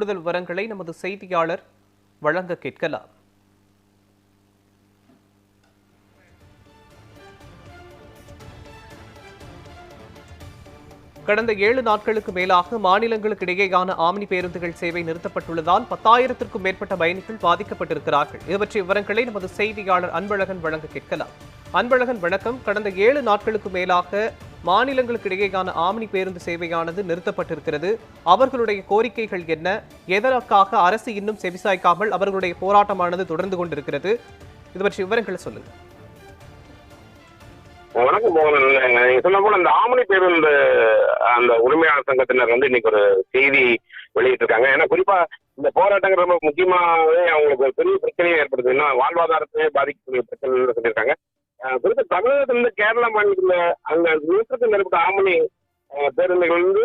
கூடுதல் விவரங்களை நமது செய்தியாளர் வழங்க கேட்கலாம். கடந்த ஏழு நாட்களுக்கு மேலாக மாநிலங்களுக்கு இடையேயான ஆம்னி பேருந்துகள் சேவை நிறுத்தப்பட்டுள்ளதால் பத்தாயிரத்திற்கும் மேற்பட்ட பயணிகள் பாதிக்கப்பட்டிருக்கிறார்கள். இது பற்றிய விவரங்களை நமது செய்தியாளர் அன்பழகன் வழங்க கேட்கலாம். அன்பழகன் வணக்கம். கடந்த ஏழு நாட்களுக்கு மேலாக மாநிலங்களுக்கு இடையேயான ஆம்னி பேருந்து சேவையானது நிறுத்தப்பட்டிருக்கிறது. அவர்களுடைய கோரிக்கைகள் என்ன? எதற்காக அரசு இன்னும் செவிசாய்க்காமல் அவர்களுடைய போராட்டமானது தொடர்ந்து கொண்டிருக்கிறது? இது பற்றி விவரங்களை சொல்லுங்க. வணக்கம் மோகன். நீங்க சொன்ன போல இந்த ஆமணி பேருந்து அந்த உரிமையாளர் சங்கத்தினர் வந்து இன்னைக்கு ஒரு செய்தி வெளியிட்டிருக்காங்க. ஏன்னா குறிப்பா இந்த போராட்டங்கள் ரொம்ப முக்கியமாவே அவங்களுக்கு ஒரு பெரிய பிரச்சனையை ஏற்படுது. ஏன்னா வாழ்வாதாரத்தை பாதிக்கக்கூடிய பிரச்சனை சொல்லியிருக்காங்க. தமிழகத்துல இருந்து கேரளா மாநிலத்தில் அந்த நூற்றுக்கும் மேற்பட்ட ஆமணி பேருந்துகள் வந்து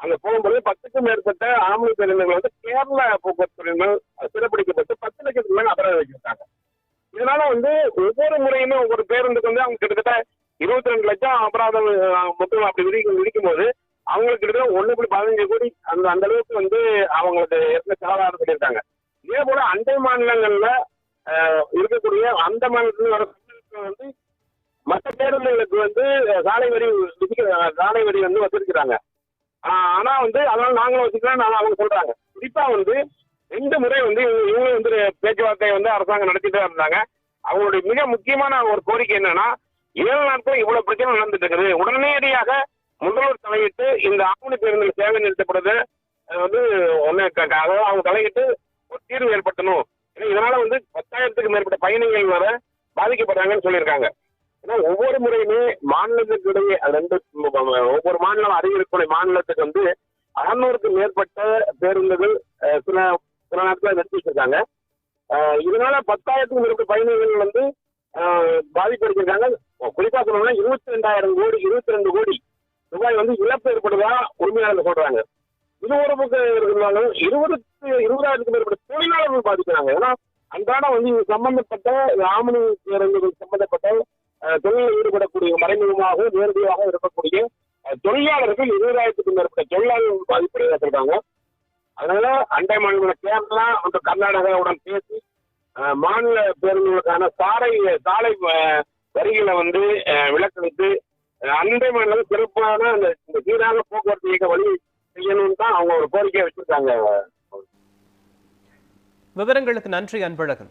அங்க போகும்போது பத்துக்கும் மேற்பட்ட ஆமணி பேருந்துகள் வந்து கேரள போக்குவரத்து துறையினர் சிறப்பிடிக்கப்பட்டு பத்து லட்சத்துக்கு மேல அபராதம் வச்சிருக்காங்க இதனால வந்து ஒவ்வொரு முறையுமே ஒவ்வொரு பேருந்துக்கு வந்து அவங்க கிட்டத்தட்ட இருபத்தி ரெண்டு லட்சம் அபராதம் மொத்தம் அப்படி விதிக்கும் விதிக்கும் போது அவங்களுக்கு கிட்டத்தட்ட ஒண்ணு புள்ளி பதினஞ்சு கோடி அந்த அந்த அளவுக்கு வந்து அவங்களுக்கு ஏற்கனவே செலவாக சொல்லியிருக்காங்க இதே போல அண்டை மாநிலங்கள்ல இருக்கக்கூடிய அந்த மாநிலத்துல வர வந்து மற்ற பேருந்துகளுக்கு வந்து சாலை வரி சாலை வரி வந்து வச்சிருக்கிறாங்க. ஆனா வந்து அதனால நாங்களும் வச்சுக்கலாம் அவங்க சொல்றாங்க. குறிப்பா வந்து ரெண்டு முறை வந்து இவங்க வந்து பேச்சுவார்த்தை வந்து அரசாங்கம் நடத்திட்டு தான் இருந்தாங்க. அவங்களுடைய மிக முக்கியமான ஒரு கோரிக்கை என்னன்னா ஏழு நாட்கள் இவ்வளவு பிரச்சனை நடந்துட்டு இருக்குது. உடனடியாக முதல்வர் தலையிட்டு இந்த ஆவணி பேருந்துகள் சேவை நிறுத்தப்படுது. வந்து ஒன்னு அதாவது அவங்க தலையிட்டு ஒரு தீர்வு ஏற்படுத்தணும். ஏன்னா இதனால வந்து பத்தாயிரத்துக்கு மேற்பட்ட பயணிகள் வர பாதிக்கப்படுறாங்கன்னு சொல்லியிருக்காங்க. ஏன்னா ஒவ்வொரு முறையுமே மாநிலத்துக்கு இடையே ரெண்டு ஒவ்வொரு மாநிலம் அறிவிக்கக்கூடிய மாநிலத்துக்கு வந்து அறநூறுக்கு மேற்பட்ட பேருந்துகள் சில சில நாட்களாக நிறுத்தி வச்சிருக்காங்க இதனால பத்தாயிரத்துக்கும் மேற்பட்ட பயணிகள் வந்து பாதிப்படைஞ்சிருக்காங்க. குறிப்பா சொல்லணும்னா இருபத்தி ரெண்டாயிரம் கோடி இருபத்தி ரெண்டு கோடி ரூபாய் வந்து இழப்பு ஏற்படுதா உரிமையாளர்கள் சொல்றாங்க. இது ஒரு பக்கம் இருந்தாலும் இருபது இருபதாயிரத்துக்கு மேற்பட்ட தொழிலாளர்கள் பாதிக்கிறாங்க. ஏன்னா அன்றாட வந்து இது சம்பந்தப்பட்ட ஆமணி பேருந்துகள் சம்பந்தப்பட்ட தொழிலில் ஈடுபடக்கூடிய மறைமுகமாக நேரடியாக இருக்கக்கூடிய தொழிலாளர்கள் இருபதாயிரத்துக்கும் மேற்பட்ட தொழிலாளர்கள் பாதிப்படையாக இருக்காங்க அதனால அண்டை மாநில கேரளா மற்றும் கர்நாடகாவுடன் பேசி மாநில பேருந்துகளுக்கான சாலை சாலை வரிகளை வந்து விலக்களித்து அண்டை மாநிலம் சிறப்பான அந்த இந்த சீராக போக்குவரத்து இயக்க வழி செய்யணும்னு தான் அவங்க ஒரு கோரிக்கையை வச்சிருக்காங்க. விவரங்களுக்கு நன்றி அன்பழகன்.